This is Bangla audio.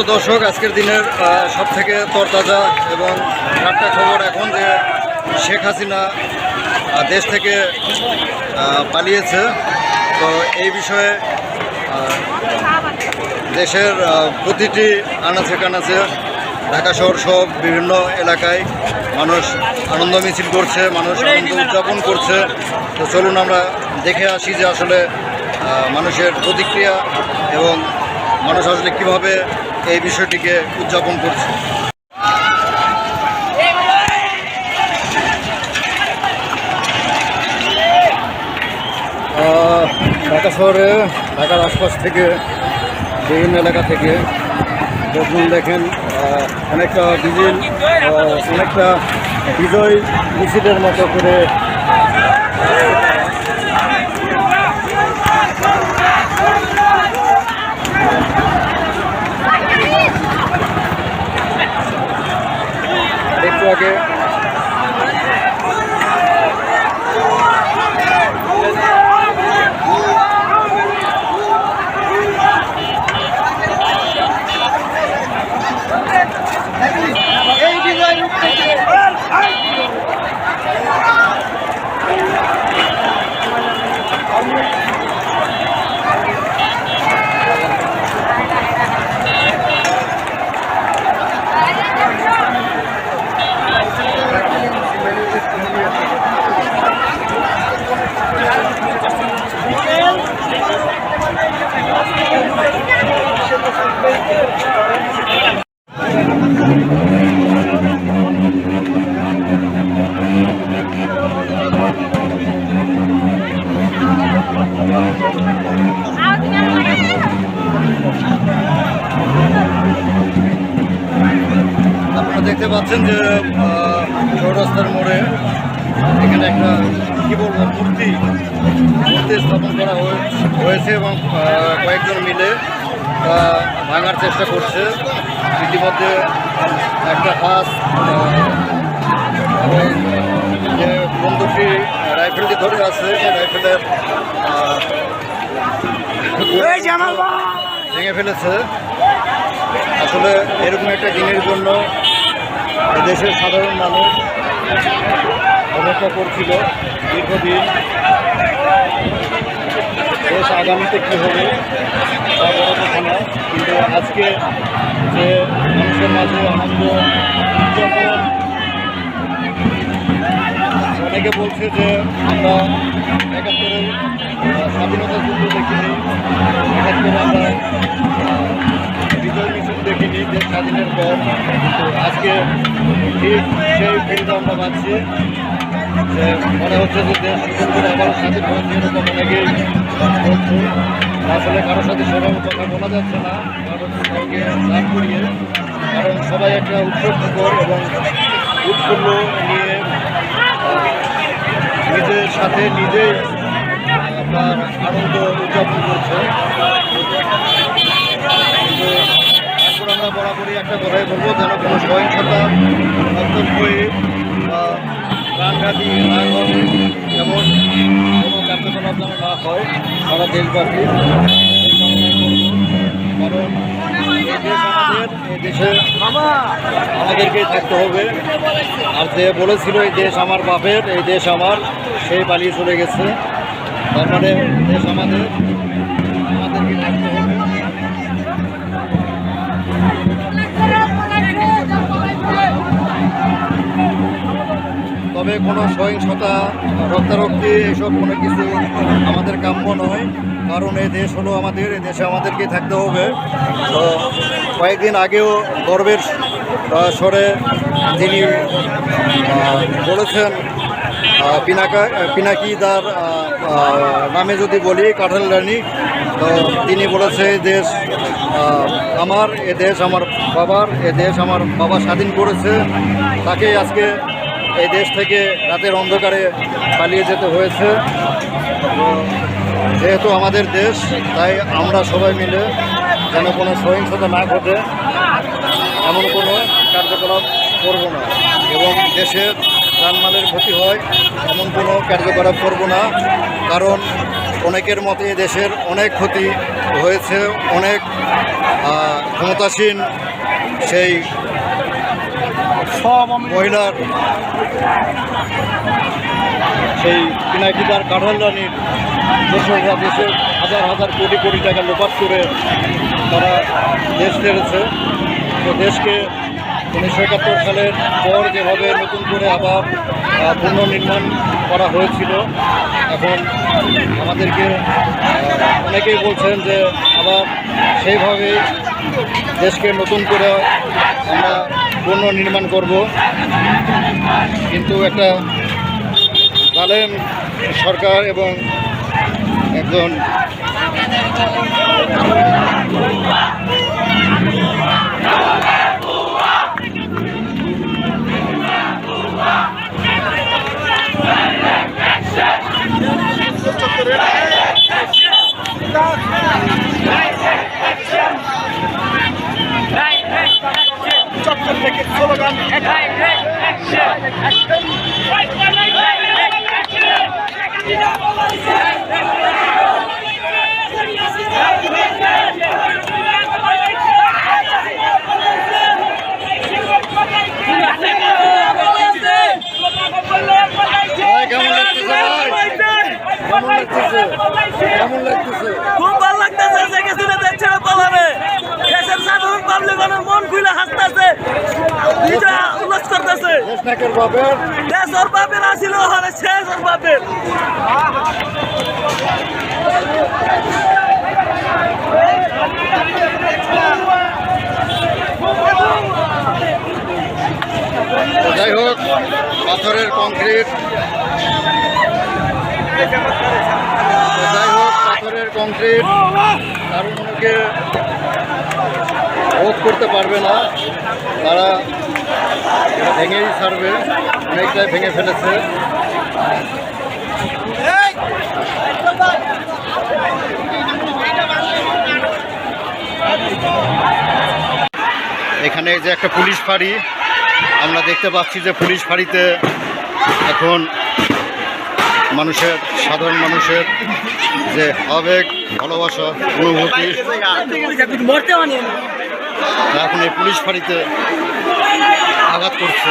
সম্মানিত দর্শক, আজকের দিনের সব থেকে তরতাজা এবং একটা খবর এখন যে শেখ হাসিনা দেশ থেকে পালিয়েছে। তো এই বিষয়ে দেশের প্রতিটি আনাচে কানাচে, ঢাকা শহর সব বিভিন্ন এলাকায় মানুষ আনন্দ মিছিল করছে, মানুষ আনন্দ উদযাপন করছে। তো চলুন আমরা দেখে আসি যে আসলে মানুষের প্রতিক্রিয়া এবং মানুষ আসলে কীভাবে এই বিষয়টিকে উদযাপন করছে। ঢাকা শহরে ঢাকার আশপাশ থেকে বিভিন্ন এলাকা থেকে যখন দেখেন অনেকটা আহ, অনেকটা বিজয় মিছিলের মতো করে একটু আপনারা দেখতে পাচ্ছেন যে চৌরাস্তার মোড়ে এখানে একটা, কি বলব, মূর্তি মূর্তি স্থাপন করা হয়ে- হয়েছে এবং কয়েকজন মিলে ভাঙার চেষ্টা করছে। ইতিমধ্যে একটা হাঁস যে বন্দুকটি রাইফেলটি ধরে আছে সেই রাইফেলের ভেঙে ফেলেছে। আসলে এরকম একটা দিনের জন্য দেশের সাধারণ মানুষ অপেক্ষা করছিল দীর্ঘদিন। দেশ আগামীতে কী হবে তা বড় কথা না কিন্তু আজকে যে মানুষের মাঝে আনন্দ অনেকে বলছে যে আমরা একাত্তরের স্বাধীনতা যুদ্ধ দেখিনি, একাত্তরে আমরা বিজয় মিছিল দেখিনি যে স্বাধীনের পর। আজকে ঠিক সেই ফিল্ডে আমরা পাচ্ছি, যে মনে হচ্ছে যে দেশ করে আবারও স্বাধীন হয়েছে এরকম অনেকেই আসলে কারোর সাথে সেভাবে কথা বলা যাচ্ছে না, কারণ সবাইকে দান করিয়ে, কারণ সবাই একটা উৎসব এবং উৎফুল্ল নিয়ে নিজের সাথে নিজেই আপনার আনন্দ উদযাপন করছে আমরা বরাবরই একটা কথাই বলব, যেন কোনো সহিংসতা রক্তক্ষয়ী বা প্রাণঘাতী না ঘটে এমন কোনো কার্যকলাপ যেন না হয়, সারা দেশবাসী। কারণ আমাদের দেশে আমাদেরকেই থাকতে হবে। আর যে বলেছিল, এই দেশ আমার বাপের, এই দেশ আমার সেই পালিয়ে চলে গেছে। তার মানে দেশ আমাদের আমাদেরকে থাকতে হবে। তবে কোনো সহিংসতা রক্তারক্তি এসব কোনো কিছু আমাদের কাম্য নয়। কারণ এই দেশ হলো আমাদের এই দেশে আমাদেরকেই থাকতে হবে। তো কয়েকদিন আগেও গর্বের স্বরে তিনি বলেছেন পিনাকা পিনাকিদার আহ, আহ, নামে যদি বলি কাঠাল রানী তো তিনি বলেছে দেশ আমার এ দেশ আমার বাবার এ দেশ আমার বাবা স্বাধীন করেছে। তাকে আজকে এই দেশ থেকে রাতের অন্ধকারে পালিয়ে যেতে হয়েছে। যেহেতু আমাদের দেশ, তাই আমরা সবাই মিলে যেন কোনো সহিংসতা না ঘটে, এমন কোনো কার্যকলাপ করব না। এবং দেশের জানমালের ক্ষতি হয়, এমন কোনো কার্যকলাপ করব না। কারণ অনেকের মতে দেশের অনেক ক্ষতি হয়েছে, অনেক ক্ষমতাসীন সেই মহিলার সেই পিনাকিদার কাঠাল রানীর দোসররা দেশের হাজার হাজার কোটি কোটি টাকা লোপাট করে তারা দেশ ছেড়েছে তো দেশকে উনিশশো একাত্তর সালের পর যেভাবে নতুন করে আবার পুনর্নির্মাণ করা হয়েছিল, এখন আমাদেরকে অনেকেই বলছেন যে আবার সেইভাবেই দেশকে নতুন করে আমরা পুনর্নির্মাণ করব। কিন্তু একটা জালেম সরকার এবং একজন থেকে বাপের। দেশ ওর বাপের আসিল ওখানে শেষ ওর বাপের। যাই হোক পাথরের কংক্রিট। যাই হোক পাথরের কংক্রিট। কারণকে রোধ করতে পারবে না। তারা ভেঙেই ছাড়বে অনেকটাই ভেঙে ফেলেছে। এখানে যে একটা পুলিশ ফাঁড়ি, আমরা দেখতে পাচ্ছি যে পুলিশ ফাঁড়িতে এখন মানুষের, সাধারণ মানুষের যে আবেগ, ভালোবাসা, অনুভূতি। এখন এই পুলিশ ফাঁড়িতে আঘাত করছে।